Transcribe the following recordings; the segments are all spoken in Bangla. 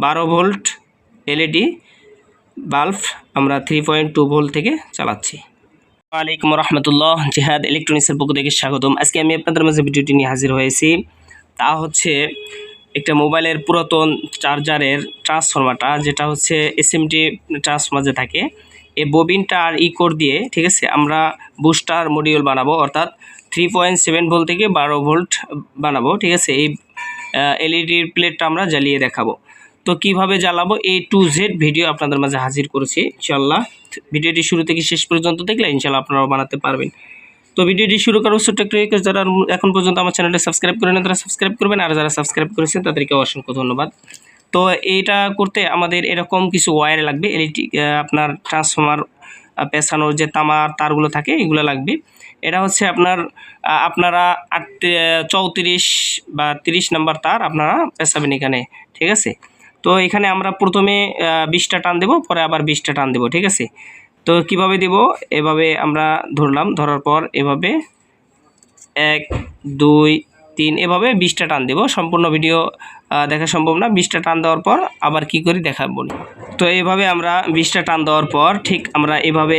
বারো ভোল্ট এলইডি বাল্ব আমরা থ্রি পয়েন্ট টু ভোল্ট থেকে চালাচ্ছি। ওয়ালাইকুম রহমতুল্লাহ, জিহাদ ইলেকট্রনিক্সের পক্ষ থেকে স্বাগতম। আজকে আমি আপনাদের মাঝে ভিডিওটি নিয়ে হাজির হয়েছি। তা হচ্ছে একটা মোবাইলের পুরাতন চার্জারের ট্রান্সফরমারটা, যেটা হচ্ছে এসএমটি ট্রান্সফরমার যে থাকে। এই ববিনটা আর ই কোর দিয়ে, ঠিক আছে, আমরা বুস্টার মডিউল বানাবো, অর্থাৎ থ্রি পয়েন্ট সেভেন ভোল্ট থেকে বারো ভোল্ট বানাবো, ঠিক আছে, এই এলইডির প্লেটটা আমরা জ্বালিয়ে দেখাবো। তো কীভাবে জ্বালাবো এই টু জেড ভিডিও আপনাদের মাঝে হাজির করেছি ইনশাল্লাহ ভিডিওটি শুরু থেকে শেষ পর্যন্ত দেখলে ইনশাল্লাহ আপনারাও বানাতে পারবেন। তো ভিডিওটি শুরু করার ছোট্ট একটা যারা এখন পর্যন্ত আমার চ্যানেলটা সাবস্ক্রাইব করেন, তারা সাবস্ক্রাইব করবেন, আর যারা সাবস্ক্রাইব করেছেন তাদেরকে অসংখ্য ধন্যবাদ। তো এইটা করতে আমাদের এরকম কিছু ওয়্যার লাগবে এলইডি আপনার ট্রান্সফর্মার পেছানোর যে তামার তারগুলো থাকে, এগুলো লাগবে। এটা হচ্ছে আপনার আপনারা আট চৌত্রিশ বা তিরিশ নাম্বার তার আপনারা পেছাবেন এখানে, ঠিক আছে? তো এখানে আমরা প্রথমে বিশটা টান দেব, পরে আবার বিশটা টান দেব, ঠিক আছে? তো কীভাবে দেব? এভাবে আমরা ধরলাম, ধরার পর এভাবে এক, দুই, তিন, এভাবে বিশটা টান দেব। সম্পূর্ণ ভিডিও দেখা সম্ভব না। বিশটা টান দেওয়ার পর আবার কি করি দেখাবো তো এইভাবে আমরা বিশটা টান দেওয়ার পর ঠিক আমরা এভাবে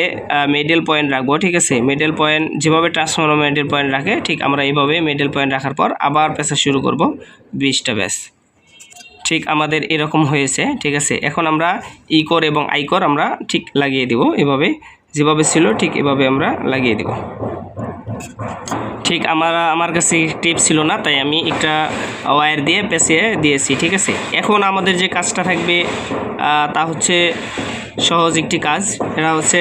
মিডল পয়েন্ট রাখব, ঠিক আছে? মিডল পয়েন্ট যেভাবে ট্রান্সফর্মার মিডল পয়েন্ট রাখে, ঠিক আমরা এইভাবে মিডল পয়েন্ট রাখার পর আবার পেশা শুরু করব। বিশটা ব্যাস। ঠিক আমাদের এরকম হয়েছে, ঠিক আছে? এখন আমরা ই কর এবং আই কর আমরা ঠিক লাগিয়ে দেব, এভাবে যেভাবে ছিল ঠিক এভাবে আমরা লাগিয়ে দেব। ঠিক আমার আমার কাছে টিপ ছিল না, তাই আমি একটা ওয়্যার দিয়ে পেঁচিয়ে দিয়েছি, ঠিক আছে? এখন আমাদের যে কাজটা থাকবে তা হচ্ছে সহজ একটি কাজ, এটা হচ্ছে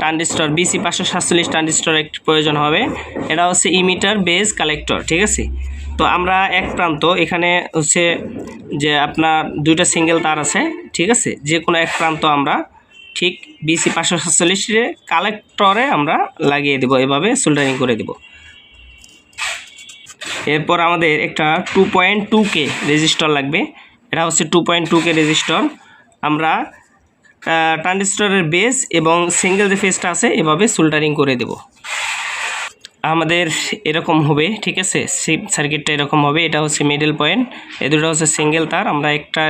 ট্রানজিস্টর, বিসি পাঁচশো সাতচল্লিশ ট্রানজিস্টর একটি প্রয়োজন হবে, এটা হচ্ছে ইমিটার বেস কালেক্টর, ঠিক আছে? তো আমরা এক প্রান্ত, এখানে হচ্ছে যে আপনার দুইটা সিঙ্গেল তার আছে, ঠিক আছে? যে কোনো এক প্রান্ত আমরা ঠিক বিসি পাঁচশো সাতচল্লিশে কালেক্টরে আমরা লাগিয়ে দেবো, এভাবে সোল্ডারিং করে দেবো। এরপর আমাদের একটা two point two K resistor লাগবে, এটা হচ্ছে two point two K resistor আমরা ট্রানজিস্টরের বেস এবং সিঙ্গেল যে ফেসটা আছে, এভাবে সোল্ডারিং করে দেব। আমাদের এরকম হবে, ঠিক আছে? সিপ সার্কিটটা এরকম হবে, এটা হচ্ছে মিডল পয়েন্ট এ দুটো হচ্ছে সিঙ্গেল তার, আমরা একটা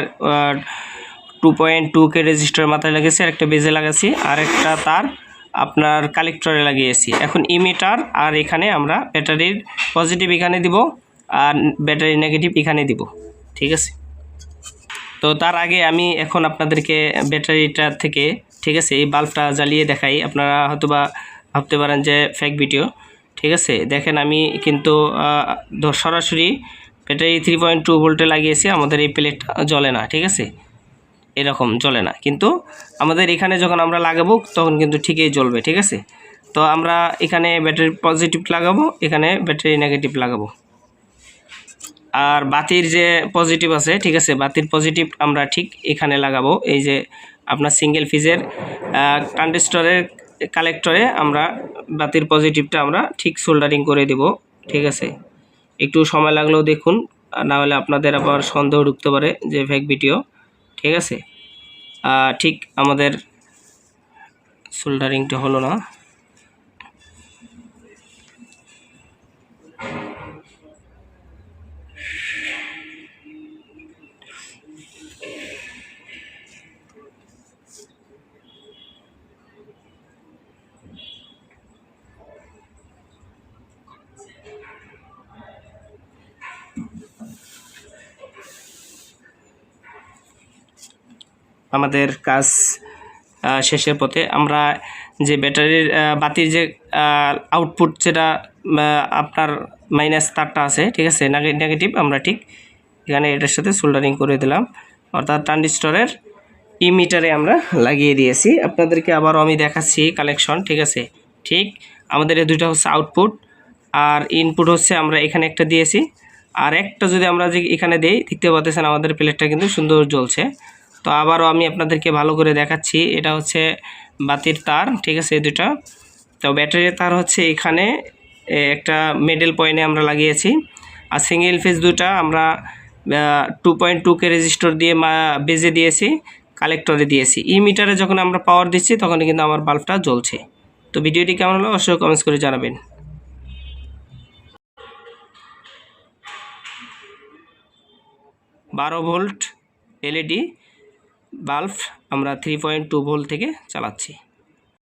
two point two K resistor মাথায় লাগিয়েছি আর একটা বেজে লাগাচ্ছি আর একটা তার আপনার কালেক্টরে লাগিয়েছি। এখন ইমিটার আর এখানে আমরা ব্যাটারির পজিটিভ এখানে দিব আর ব্যাটারি নেগেটিভ এখানে দিব, ঠিক আছে? তো তার আগে আমি এখন আপনাদেরকে ব্যাটারিটা থেকে, ঠিক আছে, এই বাল্বটা জ্বালিয়ে দেখাই। আপনারা হয়তো বা ভাবতে পারেন যে ফেক ভিডিও ঠিক আছে? দেখেন আমি কিন্তু সরাসরি ব্যাটারি থ্রি পয়েন্ট টু ভোল্টে লাগিয়েছি, আমাদের এই প্লেটটা জ্বলে না, ঠিক আছে? এরকম জ্বলে না। কিন্তু আমাদের এখানে যখন আমরা লাগাবো, তখন কিন্তু ঠিকই জ্বলবে, ঠিক আছে? তো আমরা এখানে ব্যাটারি পজিটিভ লাগাবো, এখানে ব্যাটারি নেগেটিভ লাগাবো। আর বাতির যে পজিটিভ আছে, ঠিক আছে? বাতির পজিটিভ আমরা ঠিক এখানে লাগাবো। এই যে আপনার সিঙ্গেল ফিজের ট্রানজিস্টরের কালেক্টরে আমরা বাতির পজিটিভটা আমরা ঠিক সোল্ডারিং করে দেব, ঠিক আছে? একটু সময় লাগলেও দেখুন না হলে আপনাদের আবার সন্দেহ ঢুকতে পারে যে ভ্যাক ভিডিও ঠিক আছে? ঠিক আমাদের সোল্ডারিংটা হলো না। আমাদের কাজ শেষের পথে। আমরা যে ব্যাটারির বাতির যে আউটপুট যেটা আপনার মাইনাস তারটা আছে, ঠিক আছে? নেগেটিভ আমরা ঠিক এখানে এটার সাথে সোল্ডারিং করে দিলাম। অর্থাৎ ট্রানজিস্টরের ইমিটারে আমরা লাগিয়ে দিয়েছি। আপনাদেরকে আবারও আমি দেখাচ্ছি কালেকশন ঠিক আছে? ঠিক, আমাদের এই দুইটা হচ্ছে আউটপুট আর ইনপুট হচ্ছে আমরা এখানে একটা দিয়েছি। আর একটা যদি আমরা যে এখানে দিই, দেখতে পাচ্ছেন আমাদের প্লেটটা কিন্তু সুন্দর জ্বলছে। তো আবারও আমি আপনাদেরকে ভালো করে দেখাচ্ছি। এটা হচ্ছে বাতির তার, ঠিক আছে, এই দুটা। তো ব্যাটারির তার হচ্ছে এখানে একটা মিডল পয়েন্টে আমরা লাগিয়েছি। আর সিঙ্গেল ফেজ দুটা আমরা two point two K resistor দিয়ে বেজে দিয়েছি কালেক্টরে দিয়েছি। ই মিটারে যখন আমরা পাওয়ার দিচ্ছি তখন কিন্তু আমার বাল্বটা জ্বলছে। তো ভিডিওটি কেমন হলো অবশ্যই কমেন্টস করে জানাবেন। বারো ভোল্ট এলইডি বাল্ব আমরা থ্রি পয়েন্ট টু ভোল্ট থেকে চালাচ্ছি।